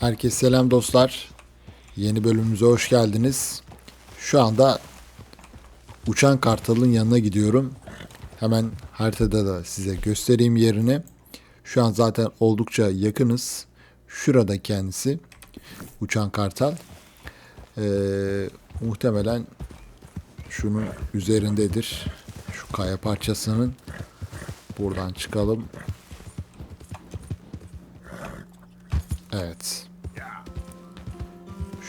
Herkese selam dostlar. Yeni bölümümüze hoş geldiniz. Şu anda uçan kartalın yanına gidiyorum. Hemen haritada da size göstereyim yerini. Şu an zaten oldukça yakınız. Şurada kendisi. Uçan kartal. Ee, muhtemelen şunun üzerindedir. Şu kaya parçasının. Buradan çıkalım. Evet.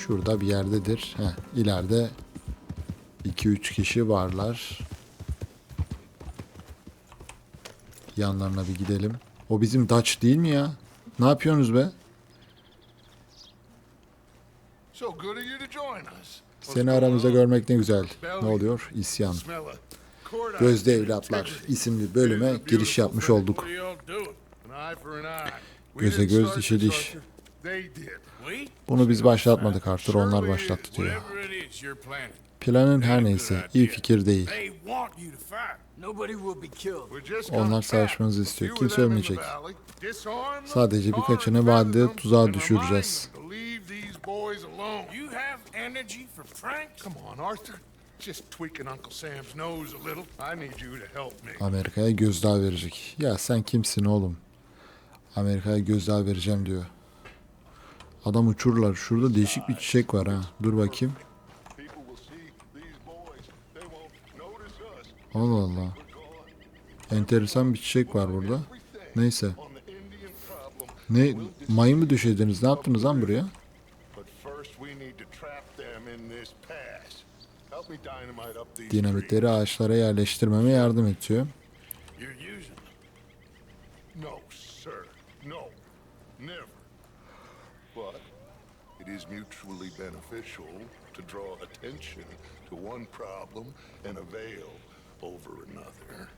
Şurada bir yerdedir. Heh, ileride 2-3 kişi varlar. Yanlarına bir gidelim. O bizim Dutch değil mi ya? Ne yapıyorsunuz be? Seni aramızda görmek ne güzel. Ne oluyor? İsyan. Gözde Evlatlar isimli bölüme giriş yapmış olduk. Göze göz, dişe diş. Arthur. They did. We? Bunu biz başlatmadık Arthur, onlar başlattı diyor. Planın her neyse iyi fikir değil. Onlar savaşmanızı istiyor. Kimse ölmeyecek. Sadece birkaçını vadide tuzağa düşüreceğiz. Amerika'ya gözdağı verecek. Ya sen kimsin oğlum? Amerika'ya gözdağı vereceğim diyor. Adam uçururlar. Şurada değişik bir çiçek var ha. Dur bakayım. Allah Allah. Enteresan bir çiçek var burada. Neyse. Ne mayın mı döşediniz? Ne yaptınız lan buraya? Dinamitleri ağaçlara yerleştirmeme yardım ediyor. No, sir. No. Never. But it is mutually beneficial to draw attention to one problem and avail over another.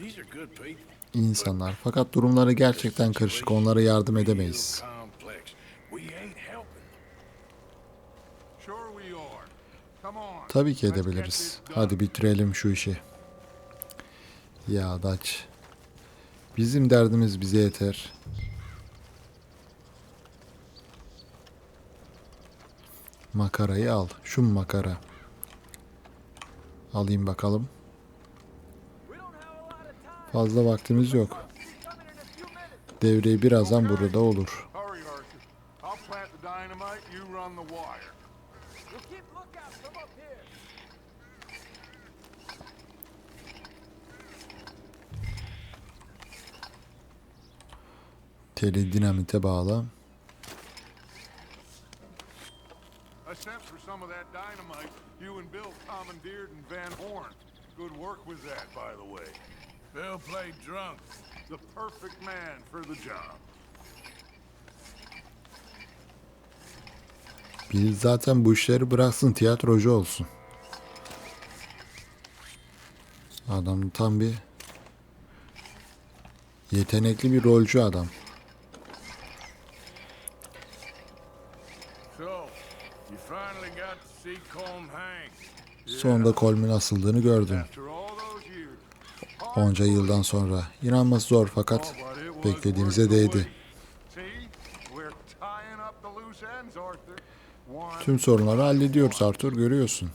These are good people. İnsanlar. Fakat durumları gerçekten karışık. Onlara yardım edemeyiz. Real complex. We ain't helping. Sure we are. Come on. Tabii ki edebiliriz. Hadi bitirelim şu işi. Ya Daç. Bizim derdimiz bize yeter. Makarayı al. Şu makara? Alayım bakalım. Fazla vaktimiz yok. Devreyi birazdan burada olur. Hurry, Arthur. I'll plant the dynamite, you run the wire. We'll keep lookout from up here. Teli dinamite bağla. I sent for some of that dynamite you and Bill commandeered in Van Horn. Good work with that, by the way. Bill played drunk. The perfect man for the job. Bill zaten bu işleri bıraksın tiyatrocu olsun. Adam tam bir yetenekli bir rolcü adam. So, you finally got to see Colm hang. Sonunda Colm'ün asıldığını gördüm. Onca yıldan sonra. İnanması zor fakat beklediğimize değdi. Tüm sorunları hallediyoruz Arthur görüyorsun.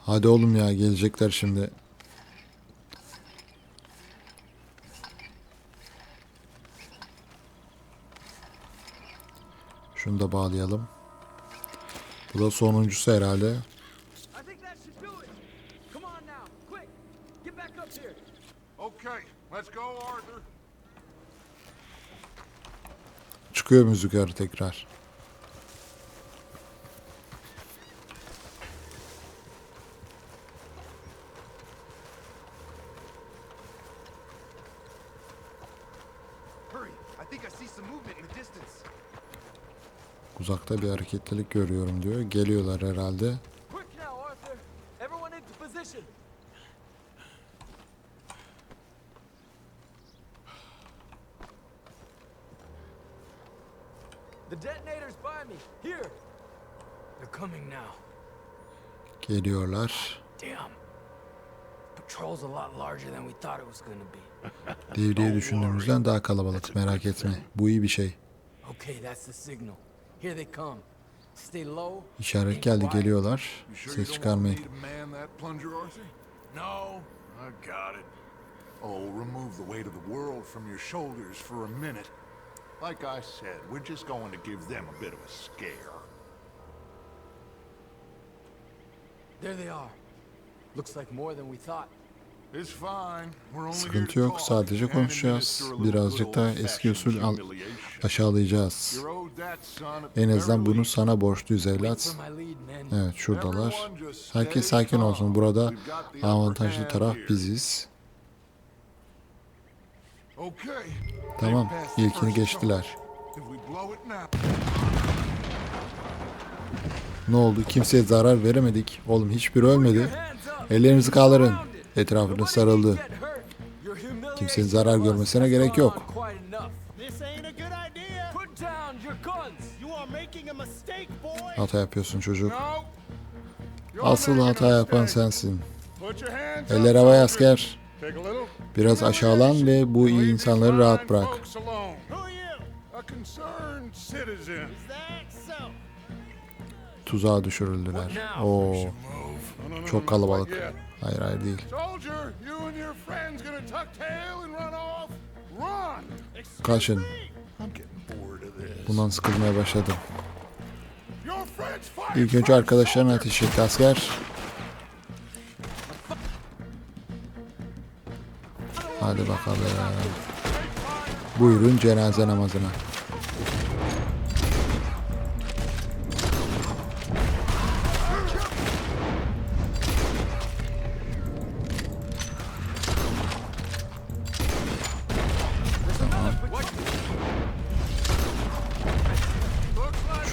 Hadi oğlum ya gelecekler şimdi. Şunu da bağlayalım. Bu da sonuncusu herhalde. Çıkıyor müzik yukarı tekrar. Uzakta bir hareketlilik görüyorum diyor. Geliyorlar herhalde. Geliyorlar. Damn. patrol's a lot larger than we thought it was gonna be. Devriye düşündüğümüzden daha kalabalık merak etme. Bu iyi bir şey. Okay, that's the signal. Here they come. Stay low. İşaret geldi geliyorlar. Ses you don't want çıkarmayın. me to man that plunger, Arthur? No, I got it. Oh, remove the weight of the world from your shoulders for a minute. Like I said, we're just going to give them a bit of a scare. There they are. Looks like more than we thought. Sıkıntı yok. Sadece konuşacağız. Birazcık da eski usul al- aşağılayacağız. En azından bunu sana borçluyuz evlat. Evet şuradalar. Herkes sakin olsun. Burada avantajlı taraf biziz. Tamam, ilkini geçtiler. Ne oldu? Kimseye zarar veremedik. Oğlum hiçbiri ölmedi. Ellerinizi kaldırın. Nobody sarıldı. Kimsenin zarar görmesine gerek yok. Hata yapıyorsun çocuk. Asıl hata yapan sensin. Eller havaya asker. Biraz aşağılan ve bu iyi insanları rahat bırak. Tuzağa düşürüldüler. Oo, çok kalabalık. Hayır hayır değil. Kaçın. Bundan sıkılmaya başladım. İlk önce arkadaşlarına ateş etti asker. Hadi bakalım. Buyurun cenaze namazına.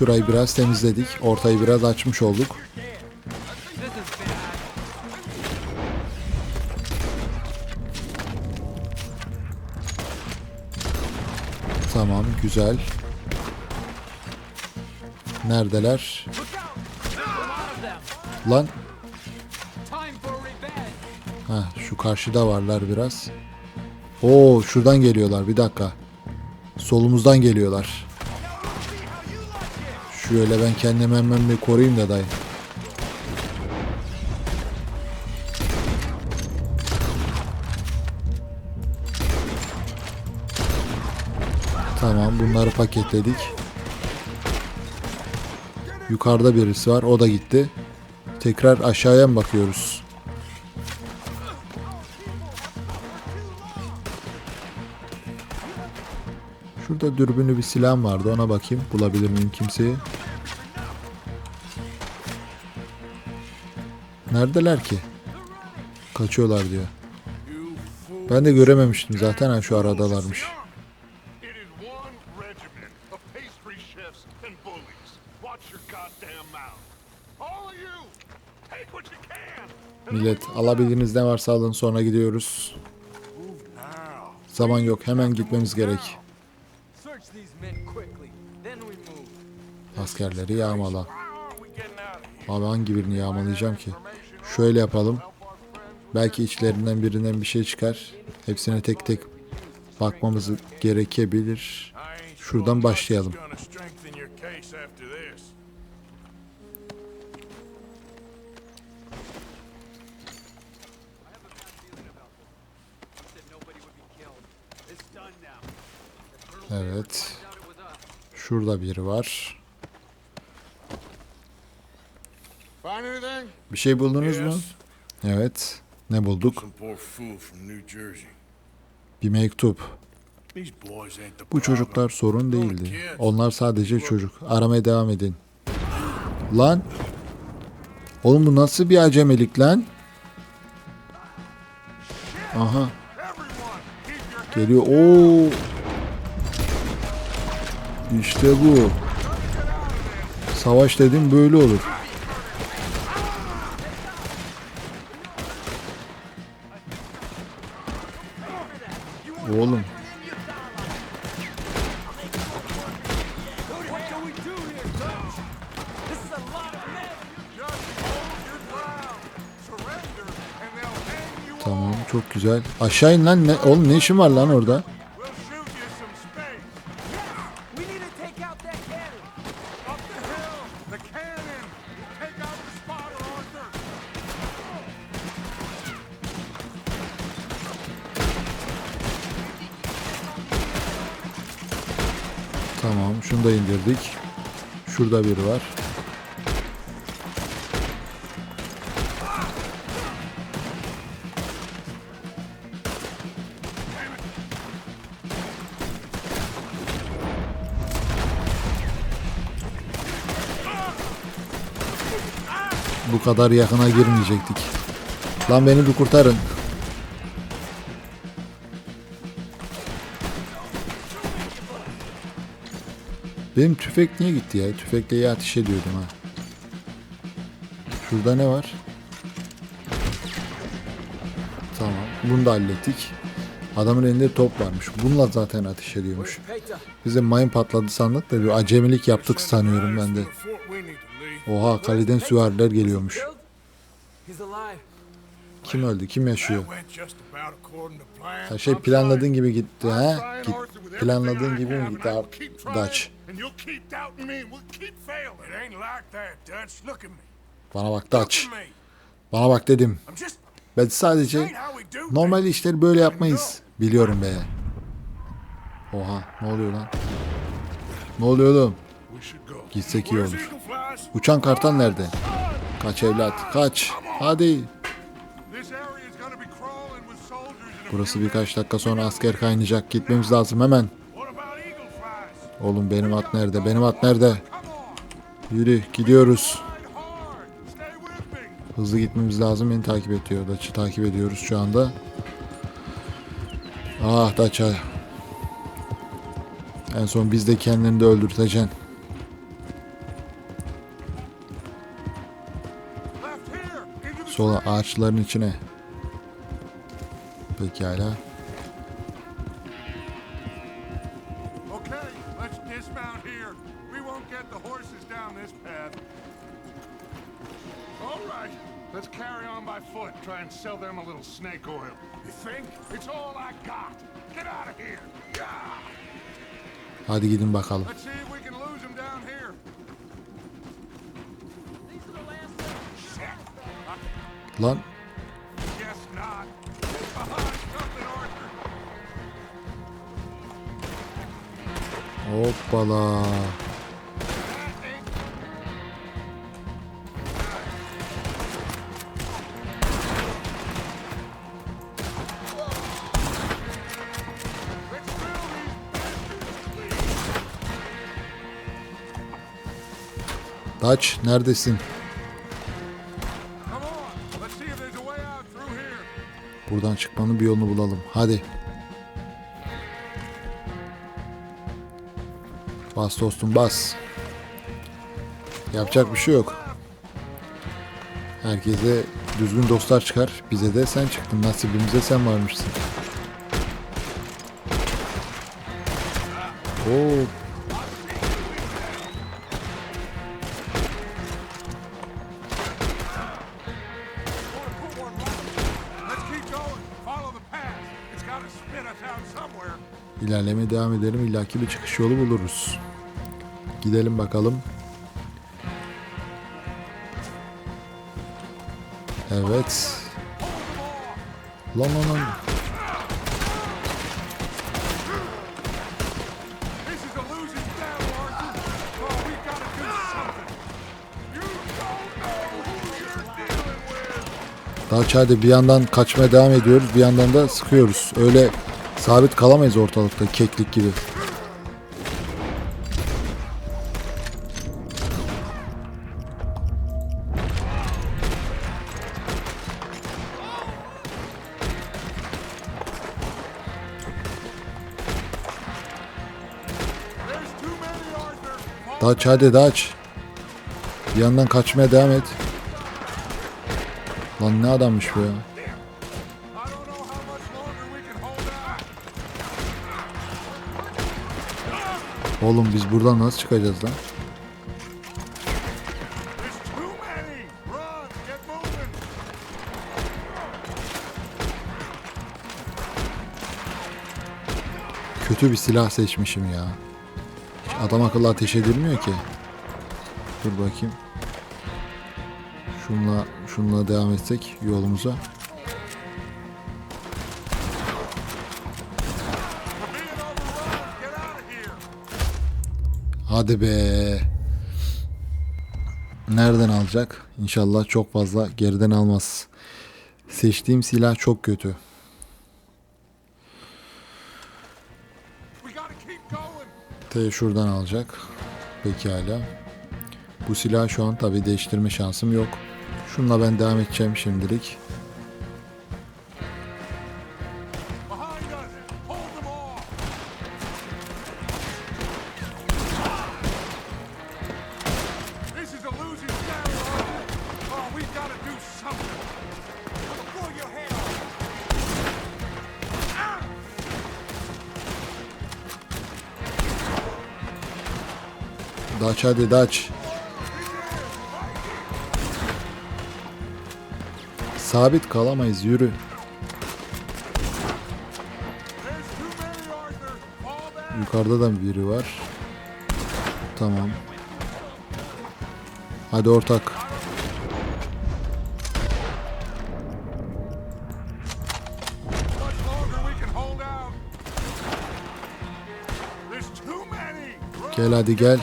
Şurayı biraz temizledik. Ortayı biraz açmış olduk. Tamam, güzel. Neredeler? Lan, ha şu karşıda varlar biraz. Oo, şuradan geliyorlar. Bir dakika. Solumuzdan geliyorlar. Şöyle ben kendimi hemen bir koruyayım da dayı. Tamam bunları paketledik. Yukarıda birisi var o da gitti. Tekrar aşağıya mı bakıyoruz? Şurada dürbünlü bir silah vardı ona bakayım bulabilir miyim kimseyi? Neredeler ki? Kaçıyorlar diyor. Ben de görememiştim zaten ha şu aradalarmış. Millet alabildiğiniz ne varsa alın sonra gidiyoruz. Zaman yok hemen gitmemiz gerek. Askerleri yağmala. Abi hangi birini yağmalayacağım ki? Şöyle yapalım. Belki içlerinden birinden bir şey çıkar. Hepsine tek tek bakmamız gerekebilir. Şuradan başlayalım. Evet. Şurada biri var. Bir şey buldunuz mu? Evet. Ne bulduk? Bir mektup. Bu çocuklar sorun değildi. Onlar sadece çocuk. Aramaya devam edin. Lan. Oğlum bu nasıl bir acemelik lan? Aha. Geliyor. Oo. İşte bu. Savaş dedim böyle olur. You çok güzel. Aşağı in lan. Ne, oğlum ne işin var lan orada? Bu kadar yakına girmeyecektik. Lan beni bir kurtarın. Benim tüfek niye gitti ya? Tüfekle iyi ateş ediyordum ha. Şurada ne var? Tamam. Bunu da hallettik. Adamın elinde top varmış. Bununla zaten ateş ediyormuş. Bize mayın patladı sandık da bir acemilik yaptık sanıyorum ben de. Oha kaleden süvariler geliyormuş. Kim öldü? Kim yaşıyor? Her şey planladığın gibi gitti ha? Git, planladığın gibi mi gitti Dutch? Bana bak Dutch. Bana bak dedim. Ben sadece normal işleri böyle yapmayız. Biliyorum be. Oha ne oluyor lan? Ne oluyor oğlum? Gitsek iyi olur. Uçan kartal nerede? Kaç evlat kaç. Hadi. Burası birkaç dakika sonra asker kaynayacak. Gitmemiz lazım hemen. Oğlum benim at nerede? Benim at nerede? Yürü gidiyoruz. Hızlı gitmemiz lazım. Beni takip ediyor. Daç'ı takip ediyoruz şu anda. Ah Daç'a. En son biz de kendini de öldürteceksin. Sola ağaçların içine. Pekala. Okay, let's dismount here. We won't get the horses down this path. All right, let's carry on by foot. Try and sell them a little snake oil. You think? It's all I got. Get out of here. Yeah. Hadi gidin bakalım. Let's see if we can lose them down here. Lan hoppala. Daç neredesin? Buradan çıkmanın bir yolunu bulalım. Hadi. Bas dostum bas. Yapacak bir şey yok. Herkese düzgün dostlar çıkar. Bize de sen çıktın. Nasibimize sen varmışsın. Oo, ilerlemeye devam edelim. İllaki bir çıkış yolu buluruz. Gidelim bakalım. Evet. Lan lan lan. Oh. Daha çayda bir yandan kaçmaya devam ediyoruz. Bir yandan da sıkıyoruz. Öyle sabit kalamayız ortalıkta keklik gibi. Daha hadi daha aç. Bir yandan kaçmaya devam et. Lan ne adammış bu ya. Oğlum biz buradan nasıl çıkacağız lan? Kötü bir silah seçmişim ya. Hiç adam akıllı ateş edilmiyor ki. Dur bakayım. Şunla, şunla devam etsek yolumuza. Hadi be. Nereden alacak? İnşallah çok fazla geriden almaz. Seçtiğim silah çok kötü. T şuradan alacak. Pekala. Bu silah şu an tabi değiştirme şansım yok. Şunla ben devam edeceğim şimdilik. Daç hadi daç. Sabit kalamayız yürü. Yukarıda da biri var. Tamam. Hadi ortak. Gel hadi gel.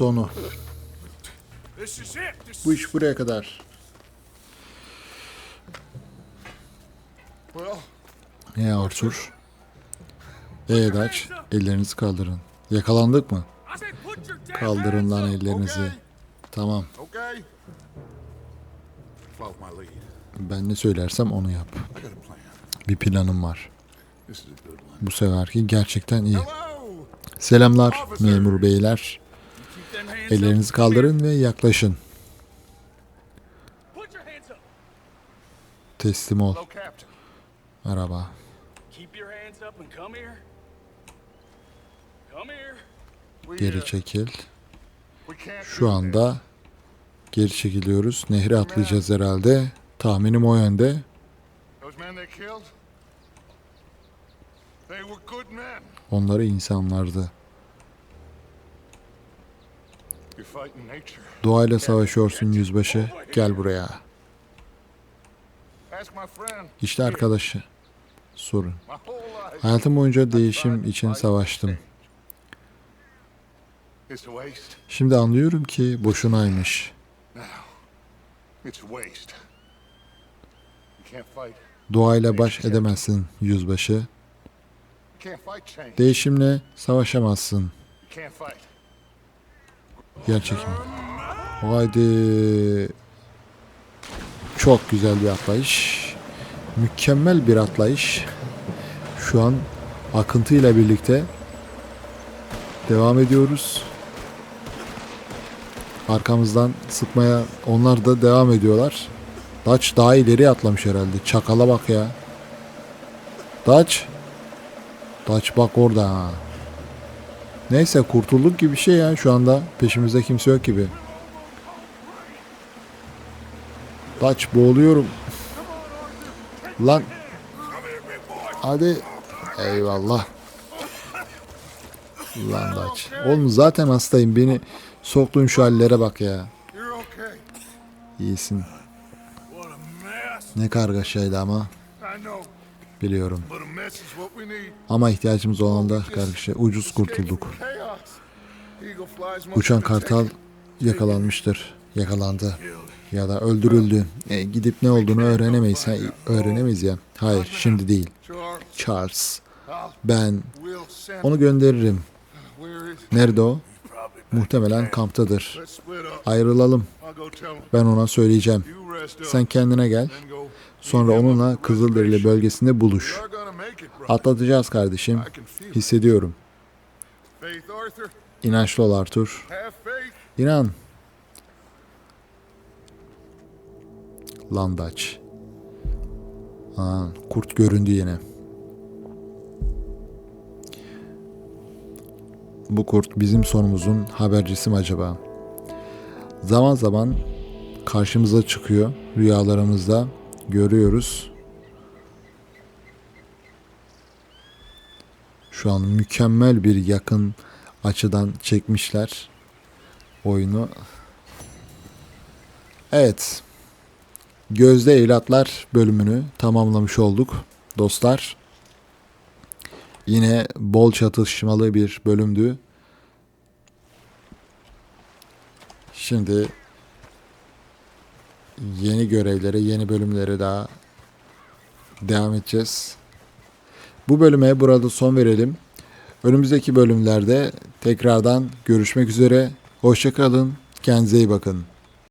Sonu. Bu iş buraya kadar. Ne Arthur? Ee Daç, ellerinizi kaldırın. Yakalandık mı? Kaldırın lan ellerinizi. Tamam. Ben ne söylersem onu yap. Bir planım var. Bu seferki gerçekten iyi. Selamlar memur beyler. Ellerinizi kaldırın ve yaklaşın. Teslim ol. Merhaba. Geri uh, çekil. Şu anda geri çekiliyoruz. Nehre atlayacağız herhalde. Tahminim o yönde. Those men Doğayla savaşıyorsun yüzbaşı. Gel buraya. İşte arkadaşı. Sorun. Hayatım boyunca değişim için savaştım. Şimdi anlıyorum ki boşunaymış. Doğayla baş edemezsin yüzbaşı. Değişimle savaşamazsın. You can't fight. Gerçek mi? Haydi. Çok güzel bir atlayış. Mükemmel bir atlayış. Şu an akıntıyla birlikte devam ediyoruz. Arkamızdan sıkmaya onlar da devam ediyorlar. Daç daha ileri atlamış herhalde. Çakala bak ya. Daç. Daç bak orada. Neyse kurtulduk gibi bir şey ya şu anda. Peşimizde kimse yok gibi. Daç boğuluyorum. Lan. Hadi. Eyvallah. Lan Daç. Oğlum zaten hastayım. Beni soktuğun şu hallere bak ya. İyisin. Ne kargaşaydı ama. Biliyorum. Ama ihtiyacımız olan da kargaşa. Ucuz kurtulduk. Uçan kartal yakalanmıştır. Yakalandı. Ya da öldürüldü. E, gidip ne olduğunu öğrenemeyiz. Ha, öğrenemeyiz ya. Hayır şimdi değil. Charles, Ben onu gönderirim. Nerede o? Muhtemelen kamptadır. Ayrılalım. Ben ona söyleyeceğim. Sen kendine gel. Sonra onunla Kızılderili bölgesinde buluş. Atlatacağız kardeşim. Hissediyorum. İnançlı ol Arthur. İnan. Lan Daç. Aa, kurt göründü yine. Bu kurt bizim sonumuzun habercisi mi acaba? Zaman zaman karşımıza çıkıyor. Rüyalarımızda görüyoruz. Şu an mükemmel bir yakın açıdan çekmişler oyunu. Evet. Gözde Evlatlar bölümünü tamamlamış olduk dostlar. Yine bol çatışmalı bir bölümdü. Şimdi yeni görevlere, yeni bölümlere daha devam edeceğiz. Bu bölüme burada son verelim. Önümüzdeki bölümlerde tekrardan görüşmek üzere. Hoşçakalın. Kendinize iyi bakın.